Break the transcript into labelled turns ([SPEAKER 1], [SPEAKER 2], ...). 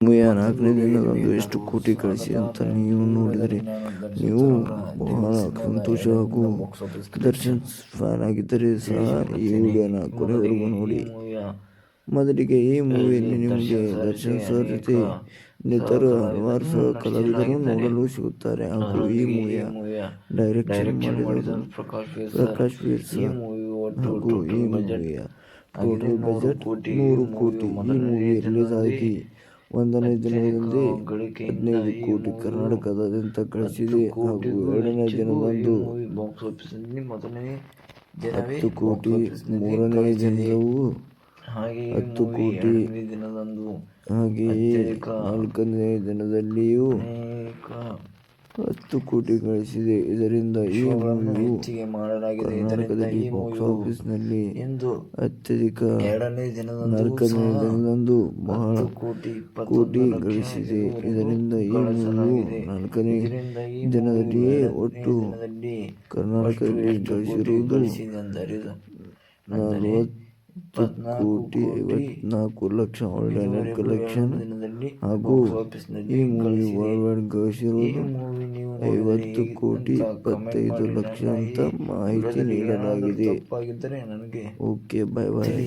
[SPEAKER 1] ಮೂವಿಯ ನಾಲ್ಕನೇ ದಿನದಂದು ಎಷ್ಟು ಕೋಟಿ ಕಳಿಸಿ ಅಂತ ನೀವು ನೋಡಿದರೆ ನೀವು ಬಹಳ ಸಂತೋಷ ಹಾಗೂ ದರ್ಶನ್ ಫ್ಯಾನ್ ಆಗಿದ್ದರೆ ಸಹ ಈ ವಿಡಿಯೋನ ನೋಡಿ. ಮೊದಲಿಗೆ ಈ ಮೂವಿಯಲ್ಲಿ ನಿಮಗೆ ದರ್ಶನ್ ಸರ್ ಜೊತೆ ಇನ್ನಿತರ ಹಲವಾರು ಸಹ ಕಲಾವಿದರು ನೋಡಲು ಸಿಗುತ್ತಾರೆ ಹಾಗೂ ಈ ಮೂವಿಯ ಡೈರೆಕ್ಷನ್ ಮಾಡಿದ ಪ್ರಕಾಶ್ ವೀರ್ ಸರ್ ಹಾಗೂ ಈ ಮೂವಿಯ ಟೋಟಲ್ ಬಜೆಟ್ ನೂರು ಕೋಟಿ. ಈ ಮೂವಿ ರಿಲೀಸ್ ಆಗಿ ಒಂದನೇ ದಿನದಿಂದ ಹದಿನೈದು ಕೋಟಿ ಕರ್ನಾಟಕದಾದ್ಯಂತ ಗಳಿಸಿದೆ ಹಾಗೂ ಎರಡನೇ ದಿನದಂದು ಹತ್ತು ಕೋಟಿ ಮೂರನೇ
[SPEAKER 2] ದಿನವು
[SPEAKER 1] ಹತ್ತು ಕೋಟಿ ಹಾಗೆಯೇ ನಾಲ್ಕನೇ ದಿನದಲ್ಲಿಯೂ ಹತ್ತು ಕೋಟಿ ಗಳಿಸಿದೆ. ಇದರಿಂದ ಈ
[SPEAKER 2] ಶೋಗಳನ್ನು
[SPEAKER 1] ಮೂವಿಯು
[SPEAKER 2] ಹೆಚ್ಚಿಗೆ ಮಾಡಲಾಗಿದೆ. ಇದರಿಂದ
[SPEAKER 1] ಕರ್ನಾಟಕದಲ್ಲಿ
[SPEAKER 2] ಈ
[SPEAKER 1] ಬಾಕ್ಸ್
[SPEAKER 2] ಮೂವಿಯು
[SPEAKER 1] ಆಫೀಸ್ನಲ್ಲಿ
[SPEAKER 2] ಇಂದು
[SPEAKER 1] ಅತ್ಯಧಿಕ
[SPEAKER 2] ಎರಡನೇ ದಿನದಂದು
[SPEAKER 1] ನಾಲ್ಕನೇ
[SPEAKER 2] ಸಹ
[SPEAKER 1] ದಿನದಂದು ಬಹಳ
[SPEAKER 2] ಹತ್ತು ಕೋಟಿ
[SPEAKER 1] ಕೋಟಿ
[SPEAKER 2] ಇಪ್ಪತ್ತೊಂದು ಲಕ್ಷ
[SPEAKER 1] ಗಳಿಸಿದೆ.
[SPEAKER 2] ಇದುವರೆಗೂ
[SPEAKER 1] ಇದರಿಂದ ಈ ಮೂವಿಯು
[SPEAKER 2] ಗಳಿಸಲಾಗಿದೆ.
[SPEAKER 1] ನಾಲ್ಕನೇ
[SPEAKER 2] ಇದರಿಂದ ಈ
[SPEAKER 1] ದಿನದಲ್ಲಿಯೇ
[SPEAKER 2] ಮೂವಿಯು
[SPEAKER 1] ಒಟ್ಟು
[SPEAKER 2] ಎರಡನೇ ದಿನದಲ್ಲಿ
[SPEAKER 1] ಕರ್ನಾಟಕದಲ್ಲಿ ಗಳಿಸಿರುವುದು
[SPEAKER 2] ಗಳಿಸಿದೆ ಅಂದರೆ ಅಂದರೆ
[SPEAKER 1] ನಲವತ್ತು ಕೋಟಿ ಐವತ್ನಾಲ್ಕು ಲಕ್ಷ ಒಳ್ಳೆ ಕಲೆಕ್ಷನ್ ಹಾಗೂ ಈ ಮೂವಿ ವರ್ಲ್ಡ್ ಗಳಿಸಿರುವುದು ಐವತ್ತು ಕೋಟಿ ಇಪ್ಪತ್ತೈದು ಲಕ್ಷ ಅಂತ ಮಾಹಿತಿ ನೀಡಲಾಗಿದೆ. ಓಕೆ ಬಾಯ್ ಬಾಯ್